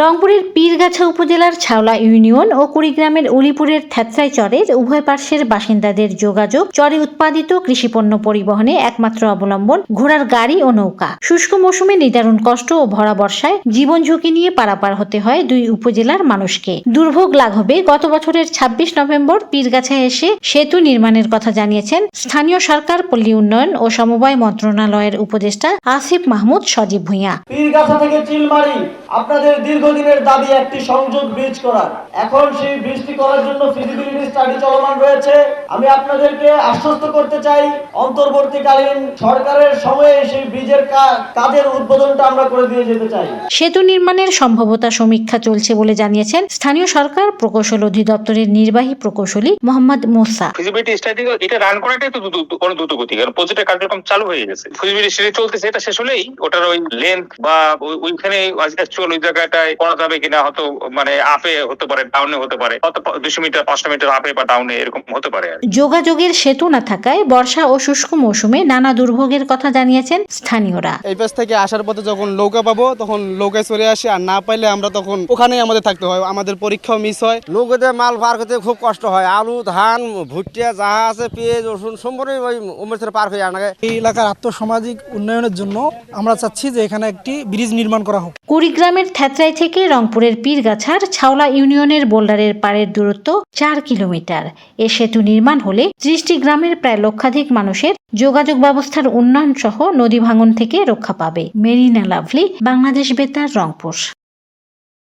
রংপুরের পীরগাছা উপজেলার ছাওলা ইউনিয়ন ও কুড়িগ্রামের উলিপুরের থ্যাতরাই চরের উভয় পার্শ্বের বাসিন্দাদের যোগাযোগ, চরে উৎপাদিত কৃষিপণ্য পরিবহনে একমাত্র অবলম্বন ঘোড়ার গাড়ি ও নৌকা। শুষ্ক মৌসুমে নিদারুণ কষ্ট ও ভরা বর্ষায় জীবন ঝুঁকি নিয়ে পারাপার হতে হয় দুই উপজেলার মানুষকে। দুর্ভোগ লাঘবে গত বছরের ২৬ নভেম্বর পীরগাছায় এসে সেতু নির্মাণের কথা জানিয়েছেন স্থানীয় সরকার, পল্লী উন্নয়ন ও সমবায় মন্ত্রণালয়ের উপদেষ্টা আসিফ মাহমুদ সজীব ভূঁইয়া। পীরগাছা থেকে চিলমারি আপনাদের দীর্ঘদিনের দাবি একটি সংযোগ ব্রিজ করার। এখন সেই ব্রিজটি করার জন্য ফিজিবিলিটি স্টাডি চলমান রয়েছে। আমি আপনাদেরকে আশ্বস্ত করতে চাই অন্তর্বর্তীকালীন সরকারের সময়ে সেই ব্রিজের কাজের উদ্বোধনটা আমরা করে দিয়ে যেতে চাই। সেতু নির্মাণের সম্ভাব্যতা সমীক্ষা চলছে বলে জানিয়েছেন স্থানীয় সরকার প্রকৌশল অধিদপ্তরের নির্বাহী প্রকৌশলী মোহাম্মদ মোসা। ফিজিবিলিটি স্টাডি এটা রান করাটাই তো দ্রুত অনেক দ্রুত গতি কারণ প্রজেক্টের কার্যক্রম চালু হয়ে গেছে। ফিজিবিলিটি স্টাডি চলতেছে এটা শেষ হলেই ওটার ওই লেন্থ বা ওই- ওইখানে অ্যাকচুয়াল ওই জায়গাটায় করা যাবে কিনা হয়তো মানে আপে হতে পারে ডাউনে হতে পারে দুশো মিটার পাঁচশো মিটার আপে বা ডাউনে এরকম হতে পারে যোগাযোগের সেতু না থাকায় বর্ষা ও শুষ্ক মৌসুমে নানা দুর্ভোগের কথা জানিয়েছেন স্থানীয়রা। এই পাশ থেকে আসার পথে যখন নৌকা পাবো তখন নৌকায় চলে আসি আর না পাইলে আমরা তখন ওখানেই আমাদের থাকতে হয় আমাদের পরীক্ষাও মিস হয়। নৌকাতে মাল পার করতে খুব কষ্ট হয় আলু ধান ভুট্টা যাহা আছে পেঁয়াজ রসুন সম্পূর্ণ ওই উমের পার হয়ে আনাকে এই এলাকার আর্থসামাজিক উন্নয়নের জন্য আমরা চাচ্ছি যে এখানে একটি ব্রিজ নির্মাণ করা হোক। কুড়িগ্রামের থ্যাতরাই থেকে রংপুরের পীরগাছার ছাওলা ইউনিয়নের বোল্ডারের পাড়ের দূরত্ব চার কিলোমিটার। এ সেতু নির্মাণ হলে ত্রিশটি গ্রামের প্রায় লক্ষাধিক মানুষের যোগাযোগ ব্যবস্থার উন্নয়ন সহ নদী ভাঙন থেকে রক্ষা পাবে। মেরিনা লাভলি, বাংলাদেশ বেতার, রংপুর।